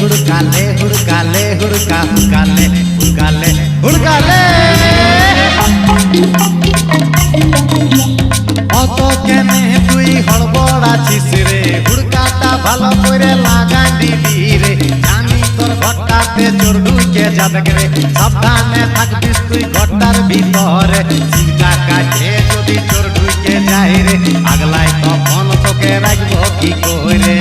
हुड़का ले हुड़का ले हुड़का ले हुड़का हुड़का ले हुड़का ले हुड़का ले অত কেনে তুই হড়বড় আছিস রে হুড়কাটা ভালো করে লাগাই দিবি রে জানি তোর ঘরটাতে চোর ঢুকে যাবে রে সাবধানে থাকবিস তুই ঘরটার ভিতরে চিন্তা কাছে যদি চোর ঢুকে যায় রে আগলাই তখন তোকে রাখবো কি করে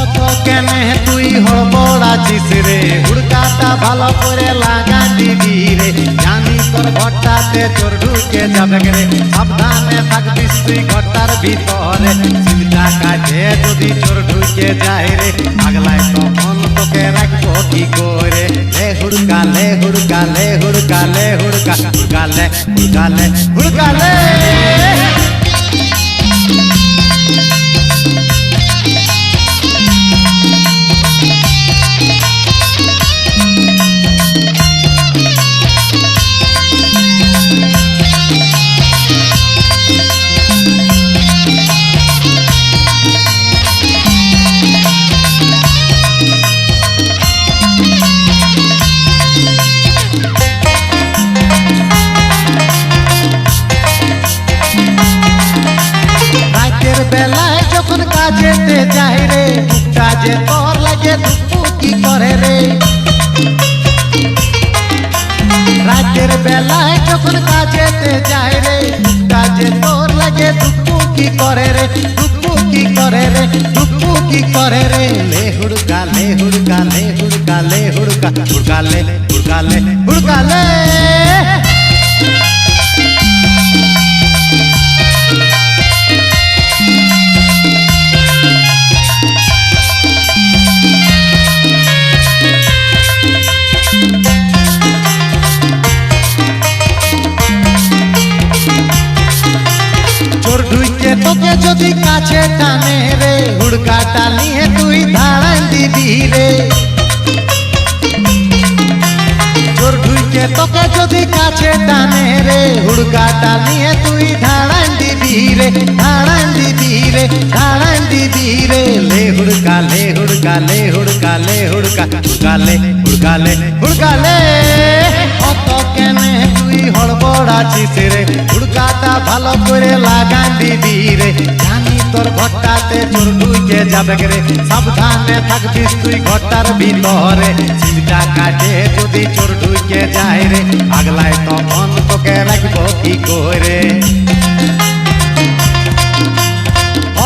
অত কেনে তুই হড়বড় আছিস রে হুড়কাটা ভালো করে লাগা দিবি রে। জানি তোর ঘরটাতে চোর ঢুকে যাবে রে। সাবধানে থাকবিস তুই ঘরটার ভিতরে। চিন্তা কাছে যদি চোর ঢুকে যায় রে। আগলায় তখন তোকে রাখব কি করে? লে হুড়কা লে হুড়কা লে হুড়কা লে হুড়কা হুড়কা, লে হুড়কা লে হুড়কা, লে। বেলায় যখন কাজেতে যাই রে, কাজে তোর লাগে দুঃখ কি করে রে, দুঃখ কি করে রে, দুঃখ কি করে রে? লে হুড়কা লে হুড়কা লে হুড়কা লে হুড়কা হুড়কা, লে হুড়কা লে হুড়কা, লে। যদি কাছে টানে রে হুড়কাটা নিয়ে তুই ধাড়ান দিবি রে চোর ঢুকে তোকে যদি কাছে টানে রে হুড়কাটা নিয়ে তুই ধাড়ান দিবি রে ধাড়ান দিবি রে ধাড়ান দিবি রে লে হুড়কা লে হুড়কা লে হুড়কা লে হুড়কা হুড়কা লে হুড়কা লে হুড়কা লে অত কেনে তুই হড়বড় আছিস রে হুড়কাটা ভালো করে লাগান দিবি রে জানি তোর ঘরটাতে চোর ঢুকে যাবে রে। সাবধানে থাকবিস তুই ঘরটার ভিতরে। চিন্তা কাটে যদি চোর ঢুকে যায় রে। আগলায় তখন তোকে রাখব কি করে?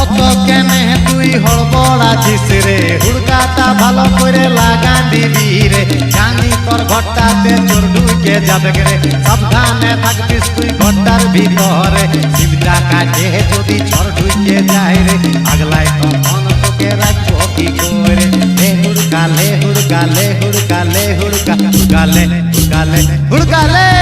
অত কেনে তুই হড়বড় আছিস রে। হুড়কাটা ভালো করে লাগান দিবি রে। জানি তোর ঘরটাতে চোর ঢুকে যাবে রে। সাবধানে থাকবিস তুই ঘরটার ভিতরে। চিন্তা কাটে যায় রে আগলায় তখন তোকে রাখব কি করে লে হুড়কা লে হুড়কা লে হুড়কা লে হুড়কা হুড়কা লে হুড়কা লে হুড়কা